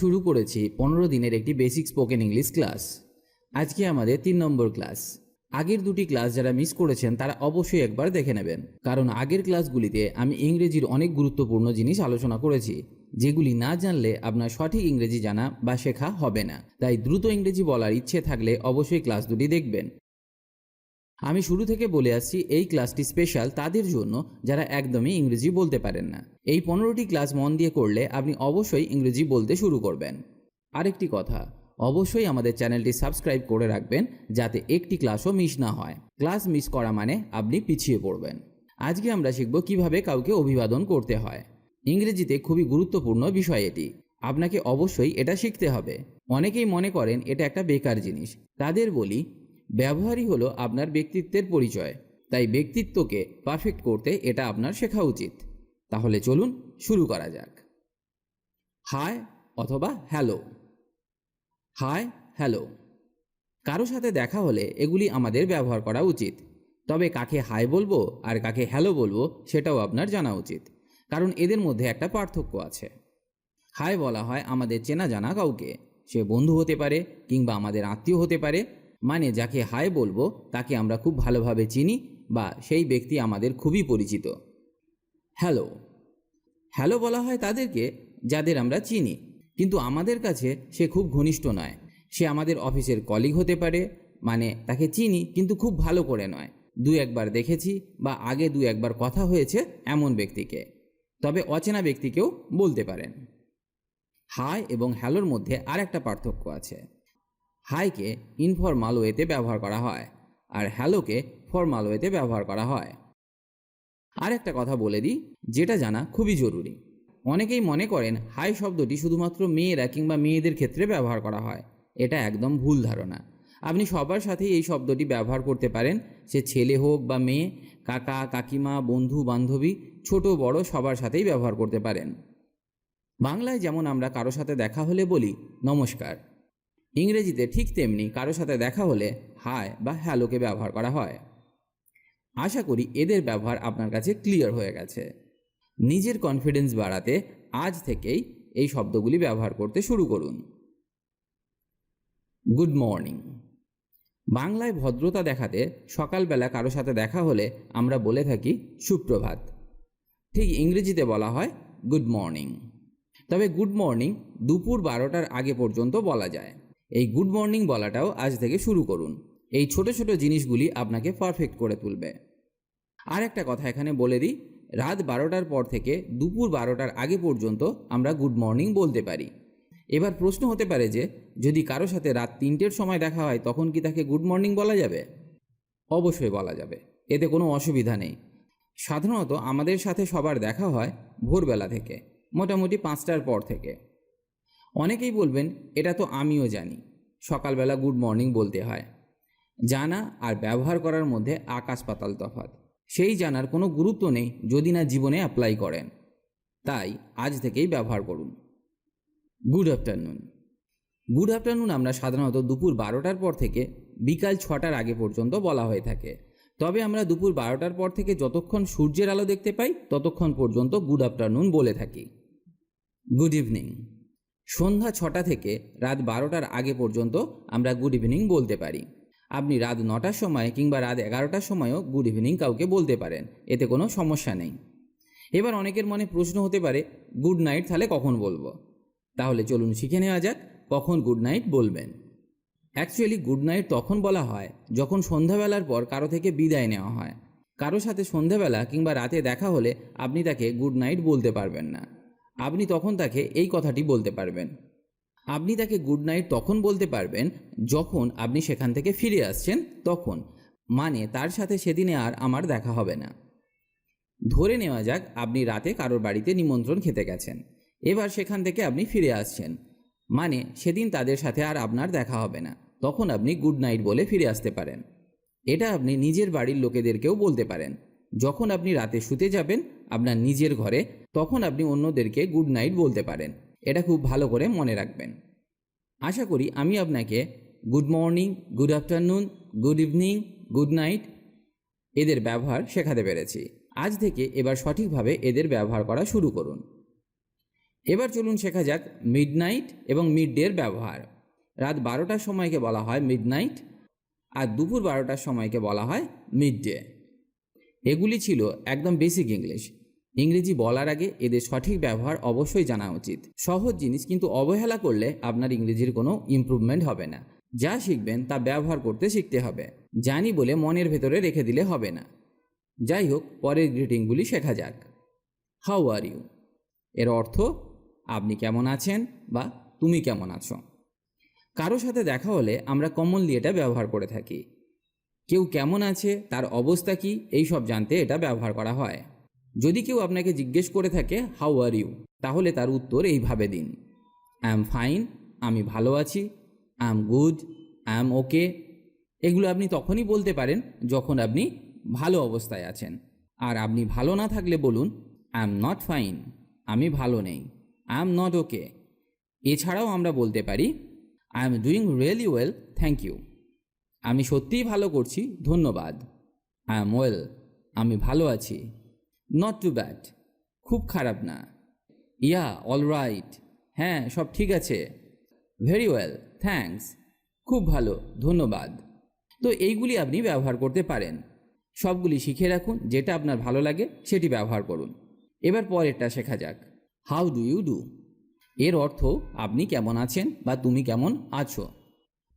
শুরু করেছি পনেরো দিনের একটি বেসিক স্পোকেন ইংলিশ ক্লাস আজকে আমাদের তিন নম্বর ক্লাস আগের দুটি ক্লাস যারা মিস করেছেন, তারা অবশ্যই একবার দেখে নেবেন। কারণ আগের ক্লাসগুলিতে আমি ইংরেজির অনেক গুরুত্বপূর্ণ জিনিস আলোচনা করেছি, যেগুলি না জানলে আপনার সঠিক ইংরেজি জানা বা শেখা হবে না। তাই দ্রুত ইংরেজি বলার ইচ্ছে থাকলে অবশ্যই ক্লাস দুটি দেখবেন। আমি শুরু থেকে বলে আসছি, এই ক্লাসটি স্পেশাল তাদের জন্য যারা একদমই ইংরেজি বলতে পারেন না। এই পনেরোটি ক্লাস মন দিয়ে করলে আপনি অবশ্যই ইংরেজি বলতে শুরু করবেন। আরেকটি কথা, অবশ্যই আমাদের চ্যানেলটি সাবস্ক্রাইব করে রাখবেন যাতে একটি ক্লাসও মিস না হয়। ক্লাস মিস করা মানে আপনি পিছিয়ে পড়বেন। আজকে আমরা শিখব কীভাবে কাউকে অভিবাদন করতে হয়। ইংরেজিতে খুবই গুরুত্বপূর্ণ বিষয় এটি। আপনাকে অবশ্যই এটা শিখতে হবে। অনেকেই মনে করেন এটা একটা বেকার জিনিস। তাদের বলি ব্যবহারই হলো আপনার ব্যক্তিত্বের পরিচয়। তাই ব্যক্তিত্বকে পারফেক্ট করতে এটা আপনার শেখা উচিত। তাহলে চলুন শুরু করা যাক। হাই অথবা হ্যালো হাই হ্যালো কারও সাথে দেখা হলে এগুলি আমাদের ব্যবহার করা উচিত। তবে কাকে হাই বলব আর কাকে হ্যালো বলব সেটাও আপনার জানা উচিত। কারণ এদের মধ্যে একটা পার্থক্য আছে। হাই বলা হয় আমাদের চেনা জানা কাউকে। সে বন্ধু হতে পারে কিংবা আমাদের আত্মীয় হতে পারে। মানে যাকে হাই বলব, তাকে আমরা খুব ভালোভাবে চিনি বা সেই ব্যক্তি আমাদের খুবই পরিচিত। হ্যালো হ্যালো বলা হয় তাদেরকে যাদের আমরা চিনি। কিন্তু আমাদের কাছে সে খুব ঘনিষ্ঠ নয়। সে আমাদের অফিসের কলিগ হতে পারে মানে তাকে চিনি কিন্তু খুব ভালো করে নয়। দু একবার দেখেছি বা আগে দু একবার কথা হয়েছে এমন ব্যক্তিকে। তবে অচেনা ব্যক্তিকেও বলতে পারেন। হাই এবং হ্যালোর মধ্যে আর একটা পার্থক্য আছে। হাইকে ইনফরমাল ওয়েতে ব্যবহার করা হয় আর হ্যালোকে ফরমাল ওয়েতে ব্যবহার করা হয়। আর একটা কথা বলে দিই, যেটা জানা খুবই জরুরি। অনেকেই মনে করেন হাই শব্দটি শুধুমাত্র মেয়েরা কিংবা মেয়েদের ক্ষেত্রে ব্যবহার করা হয়। এটা একদম ভুল ধারণা। আপনি সবার সাথেই এই শব্দটি ব্যবহার করতে পারেন। সে ছেলে হোক বা মেয়ে, কাকা, কাকিমা, বন্ধু, বান্ধবী, ছোট, বড় সবার সাথেই ব্যবহার করতে পারেন। বাংলায় যেমন আমরা কারও সাথে দেখা হলে বলি, নমস্কার। ইংরেজিতে ঠিক তেমনি কারও সাথে দেখা হলে হাই বা হ্যালোকে ব্যবহার করা হয়। আশা করি এদের ব্যবহার আপনার কাছে ক্লিয়ার হয়ে গেছে। নিজের কনফিডেন্স বাড়াতে আজ থেকেই এই শব্দগুলি ব্যবহার করতে শুরু করুন। Good morning. বাংলায় ভদ্রতা দেখাতে সকালবেলা কারও সাথে দেখা হলে আমরা বলে থাকি সুপ্রভাত। ঠিক ইংরেজিতে বলা হয় গুড মর্নিং। তবে গুড মর্নিং দুপুর বারোটার আগে পর্যন্ত বলা যায়। এই গুড মর্নিং বলাটাও আজ থেকে শুরু করুন। এই ছোট ছোট জিনিসগুলি আপনাকে পারফেক্ট করে তুলবে। আর একটা কথা এখানে বলে দিই, রাত বারোটার পর থেকে দুপুর বারোটার আগে পর্যন্ত আমরা গুড মর্নিং বলতে পারি। এবার প্রশ্ন হতে পারে যে, যদি কারও সাথে রাত তিনটের সময় দেখা হয়, তখন কি তাকে গুড মর্নিং বলা যাবে? অবশ্যই বলা যাবে। এতে কোনো অসুবিধা নেই। সাধারণত আমাদের সাথে সবার দেখা হয় ভোরবেলা থেকে, মোটামুটি পাঁচটার পর থেকে। অনেকেই বলবেন, এটা তো আমিও জানি। সকালবেলা গুড মর্নিং বলতে হয়। জানা আর ব্যবহার করার মধ্যে আকাশ পাতাল তফাৎ। সেই জানার কোনো গুরুত্ব নেই যদি না জীবনে অ্যাপ্লাই করেন। তাই আজ থেকেই ব্যবহার করুন। Good afternoon. গুড আফটারনুন আমরা সাধারণত দুপুর বারোটার পর থেকে বিকাল ছটার আগে পর্যন্ত বলা হয়ে থাকে। তবে আমরা দুপুর বারোটার পর থেকে যতক্ষণ সূর্যের আলো দেখতে পাই, ততক্ষণ পর্যন্ত গুড আফটারনুন বলে থাকি। Good evening. সন্ধ্যা ছটা থেকে রাত বারোটার আগে পর্যন্ত আমরা গুড ইভিনিং বলতে পারি। আপনি রাত নটার সময় কিংবা রাত এগারোটার সময়ও গুড ইভিনিং কাউকে বলতে পারেন, এতে কোনো সমস্যা নেই। এবার অনেকের মনে প্রশ্ন হতে পারে গুড নাইট তাহলে কখন বলব? তাহলে চলুন শিখে নেওয়া যাক, কখন গুড নাইট বলবেন। অ্যাকচুয়ালি গুড নাইট তখন বলা হয়, যখন সন্ধ্যাবেলার পর কারও থেকে বিদায় নেওয়া হয়। কারও সাথে সন্ধ্যাবেলা কিংবা রাতে দেখা হলে আপনি তাকে গুড নাইট বলতে পারবেন না। আপনি তখন তাকে এই কথাটি বলতে পারবেন। আপনি তাকে গুড নাইট তখন বলতে পারবেন, যখন আপনি সেখান থেকে ফিরে আসছেন তখন। মানে তার সাথে সেদিনে আর আমার দেখা হবে না। ধরে নেওয়া যাক, আপনি রাতে কারোর বাড়িতে নিমন্ত্রণ খেতে গেছেন। এবার সেখান থেকে আপনি ফিরে আসছেন। মানে সেদিন তাদের সাথে আর আপনার দেখা হবে না। তখন আপনি গুড নাইট বলে ফিরে আসতে পারেন। এটা আপনি নিজের বাড়ির লোকেদেরকেও বলতে পারেন। যখন আপনি রাতে শুতে যাবেন আপনার নিজের ঘরে, তখন আপনি অন্যদেরকে গুড নাইট বলতে পারেন। এটা খুব ভালো করে মনে রাখবেন। আশা করি আমি আপনাকে good morning good afternoon good evening good night এদের ব্যবহার শেখাতে পেরেছি। আজ থেকে এবার সঠিকভাবে এদের ব্যবহার করা শুরু করুন। এবার চলুন শেখা যাক মিড নাইট এবং মিড ডের ব্যবহার। রাত বারোটার সময়কে বলা হয় মিড নাইট আর দুপুর বারোটার সময়কে বলা হয় মিড ডে এগুলি ছিল একদম বেসিক ইংলিশ ইংরেজি বলার আগে এদের সঠিক ব্যবহার অবশ্যই জানা উচিত। সহজ জিনিস, কিন্তু অবহেলা করলে আপনার ইংরেজির কোনো ইমপ্রুভমেন্ট হবে না। যা শিখবেন, তা ব্যবহার করতে শিখতে হবে। জানি বলে মনের ভেতরে রেখে দিলে হবে না। যাই হোক, পরের গ্রিটিংগুলি শেখা যাক। হাউ আর ইউ এর অর্থ, আপনি কেমন আছেন বা তুমি কেমন আছো? কারও সাথে দেখা হলে আমরা কমনলি এটা ব্যবহার করে থাকি। কেউ কেমন আছে, তার অবস্থা কি, এই সব জানতে এটা ব্যবহার করা হয়। যদি কেউ আপনাকে জিজ্ঞেস করে থাকে হাউ আর ইউ তাহলে তার উত্তর এইভাবে দিন। আই এম ফাইন আমি ভালো আছি I am good I am okay এগুলো আপনি তখনই বলতে পারেন যখন আপনি ভালো অবস্থায় আছেন। আর আপনি ভালো না থাকলে বলুন আই এম নট ফাইন আমি ভালো নেই আই এম নট ওকে এছাড়াও আমরা বলতে পারি I am doing really well thank you আমি সত্যিই ভালো করছি, ধন্যবাদ। আই এম ওয়েল আমি ভালো আছি নট টু ব্যাড খুব খারাপ না। ইয়া অল রাইট হ্যাঁ সব ঠিক আছে। ভেরি ওয়েল থ্যাঙ্কস খুব ভালো, ধন্যবাদ। তো এইগুলি আপনি ব্যবহার করতে পারেন। সবগুলি শিখে রাখুন, যেটা আপনার ভালো লাগে, সেটি ব্যবহার করুন। এবার পরেরটা শেখা যাক। হাউ ডু ইউ ডু এর অর্থ, আপনি কেমন আছেন বা তুমি কেমন আছো?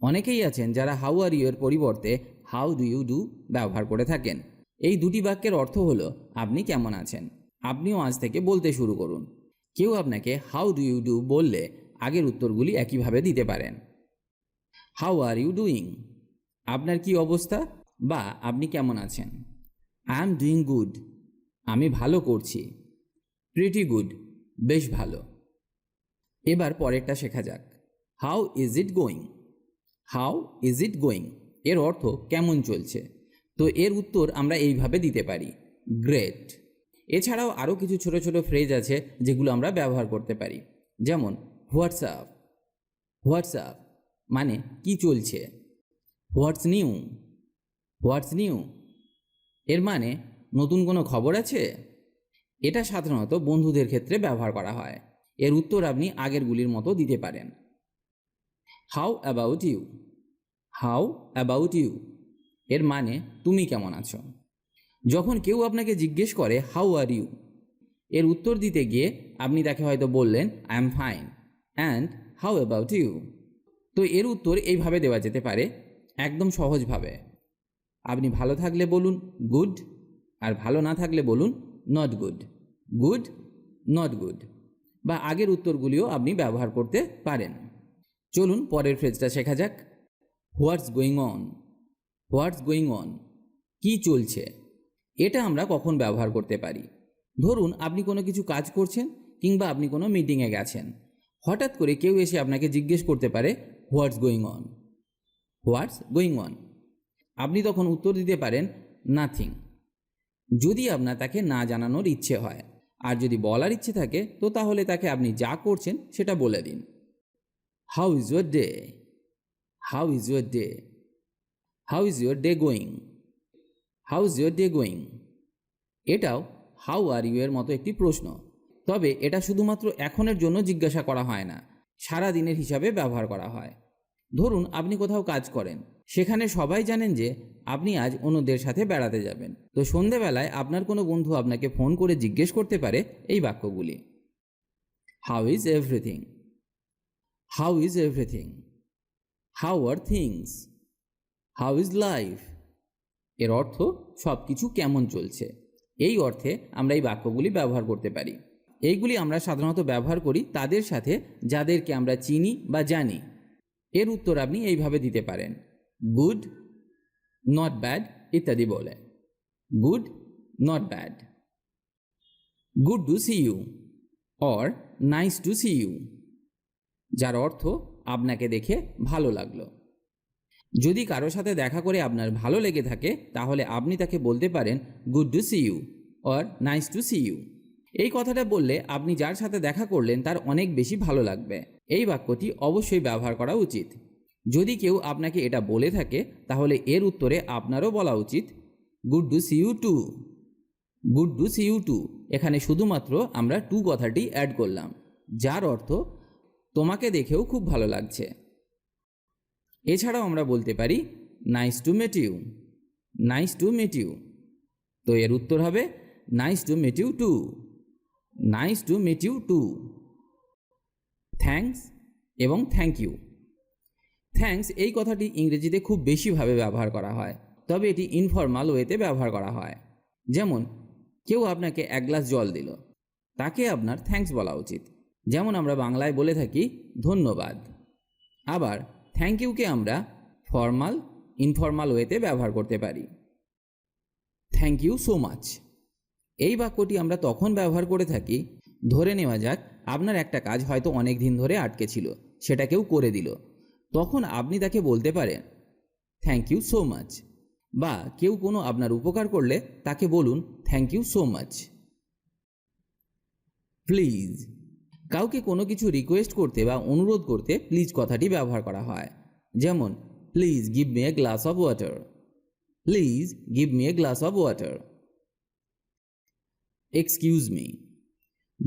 অনেকেই আছেন যারা হাউ আর ইউ এর পরিবর্তে হাউ ডু ইউ ডু ব্যবহার করে থাকেন। এই দুটি বাক্যের অর্থ হলো, আপনি কেমন আছেন? আপনিও আজ থেকে বলতে শুরু করুন। কেউ আপনাকে হাউ ডু ইউ ডু বললে, আগের উত্তরগুলি একইভাবে দিতে পারেন। হাউ আর ইউ ডুইং আপনার কি অবস্থা? বা, আপনি কেমন আছেন? আই এম ডুইং গুড আমি ভালো করছি। প্রিটি গুড বেশ ভালো। এবার পরেরটা শেখা যাক। How is it going how is it going এর অর্থ, কেমন চলছে? তো এর উত্তর আমরা এইভাবে দিতে পারি গ্রেট এছাড়াও আরও কিছু ছোট ছোট ফ্রেজ আছে যেগুলো আমরা ব্যবহার করতে পারি, যেমন হোয়াটসঅ্যাপ হোয়াটসঅ্যাপ মানে কি চলছে? হোয়াটস নিউ হোয়াটস নিউ এর মানে নতুন কোনো খবর আছে? এটা সাধারণত বন্ধুদের ক্ষেত্রে ব্যবহার করা হয়। এর উত্তর আপনি আগেরগুলির মতো দিতে পারেন। How about you how about you এর মানে তুমি কেমন আছো? যখন কেউ আপনাকে জিজ্ঞেস করে হাউ আর ইউ এর উত্তর দিতে গিয়ে আপনি তাকে হয়তো বললেন I am fine and how about you তো এর উত্তর এইভাবে দেওয়া যেতে পারে, একদম সহজভাবে। আপনি ভালো থাকলে বলুন গুড আর ভালো না থাকলে বলুন not good good not good বা আগের উত্তরগুলিও আপনি ব্যবহার করতে পারেন। চলুন পরের ফ্রেজটা শেখা যাক। What's going on what's going on? কি চলছে? এটা আমরা কখন ব্যবহার করতে পারি? ধরুন, আপনি কোনো কিছু কাজ করছেন কিংবা আপনি কোনো মিটিংয়ে গেছেন। হঠাৎ করে কেউ এসে আপনাকে জিজ্ঞেস করতে পারে, what's going on? What's going on? আপনি তখন উত্তর দিতে পারেন, নাথিং। যদি আপনার তাকে না জানানোর ইচ্ছে হয়, আর যদি বলার ইচ্ছে থাকে, তো তাহলে তাকে আপনি যা করছেন সেটা বলে দিন। How is your day how is your day how is your day going how is your day going এটাও হাউ আর ইউ এর মতো একটি প্রশ্ন। তবে এটা শুধুমাত্র এখনের জন্য জিজ্ঞাসা করা হয় না, সারা দিনের হিসাবে ব্যবহার করা হয়। ধরুন আপনি কোথাও কাজ করেন, সেখানে সবাই জানেন যে আপনি আজ অন্যদের সাথে বেড়াতে যাবেন। তো সন্ধেবেলায় আপনার কোনো বন্ধু আপনাকে ফোন করে জিজ্ঞেস করতে পারে এই বাক্যগুলি। How is everything how is everything how are things how is life এর অর্থ সব কিছু কেমন চলছে? এই অর্থে আমরা এই বাক্যগুলি ব্যবহার করতে পারি। এইগুলি আমরা সাধারণত ব্যবহার করি তাদের সাথে যাদেরকে আমরা চিনি বা জানি। এর উত্তর আপনি এইভাবে দিতে পারেন। গুড নট ব্যাড ইত্যাদি বলে। Good not bad good to see you or nice to see you যার অর্থ আপনাকে দেখে ভালো লাগল। যদি কারও সাথে দেখা করে আপনার ভালো লেগে থাকে, তাহলে আপনি তাকে বলতে পারেন, good to see you or nice to see you এই কথাটা বললে আপনি যার সাথে দেখা করলেন, তার অনেক বেশি ভালো লাগবে। এই বাক্যটি অবশ্যই ব্যবহার করা উচিত। যদি কেউ আপনাকে এটা বলে থাকে, তাহলে এর উত্তরে আপনারও বলা উচিত, good to see you too good to see you too এখানে শুধুমাত্র আমরা টু কথাটি অ্যাড করলাম, যার অর্থ, তোমাকে দেখেও খুব ভালো লাগছে এছাড়াও আমরা বলতে পারি nice to meet you nice to meet you তো এর উত্তর হবে nice to meet you too nice to meet you too thanks এবং থ্যাংক ইউ থ্যাংকস এই কথাটি ইংরেজিতে খুব বেশিভাবে ব্যবহার করা হয়, তবে এটি ইনফর্মাল ওয়েতে ব্যবহার করা হয়। যেমন, কেউ আপনাকে এক গ্লাস জল দিল, তাকে আপনার থ্যাঙ্কস বলা উচিত। যেমন আমরা বাংলায় বলে থাকি, ধন্যবাদ। আবার থ্যাংক ইউকে আমরা ফর্মাল ইনফর্মাল ওয়েতে ব্যবহার করতে পারি। থ্যাংক ইউ সো মাচ এই বাক্যটি আমরা তখন ব্যবহার করে থাকি, ধরে নেওয়া যাক আপনার একটা কাজ হয়তো অনেক দিন ধরে আটকে ছিল, সেটা কেউ করে দিল। তখন আপনি তাকে বলতে পারেন থ্যাংক ইউ সো মাচ বা কেউ কোনো আপনার উপকার করলে তাকে বলুন thank you so much please কাউকে কোনো কিছু রিকোয়েস্ট করতে বা অনুরোধ করতে প্লিজ কথাটি ব্যবহার করা হয়। যেমন please give me a glass of water please give me a glass of water excuse me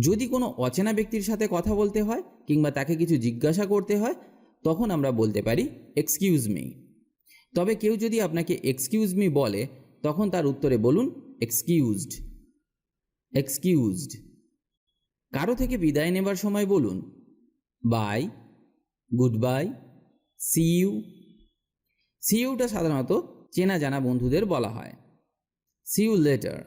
যদি কোনো অচেনা ব্যক্তির সাথে কথা বলতে হয় কিংবা তাকে কিছু জিজ্ঞাসা করতে হয়, তখন আমরা বলতে পারি এক্সকিউজ মি তবে কেউ যদি আপনাকে এক্সকিউজ মি বলে, তখন তার উত্তরে বলুন এক্সকিউজড এক্সকিউজড কারও থেকে বিদায় নেবার সময় বলুন। Bye, good bye, see you. See Yuta সাধারণত চেনা জানা বন্ধুদের বলা হয়। See you later,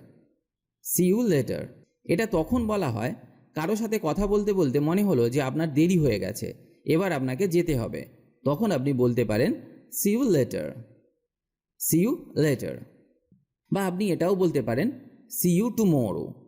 see you later. এটা তখন বলা হয়, কারও সাথে কথা বলতে বলতে মনে হলো যে আপনার দেরি হয়ে গেছে, এবার আপনাকে যেতে হবে। তখন আপনি বলতে পারেন, see you later, see you later. বা আপনি এটাও বলতে পারেন, সি ইউ টুমোরো।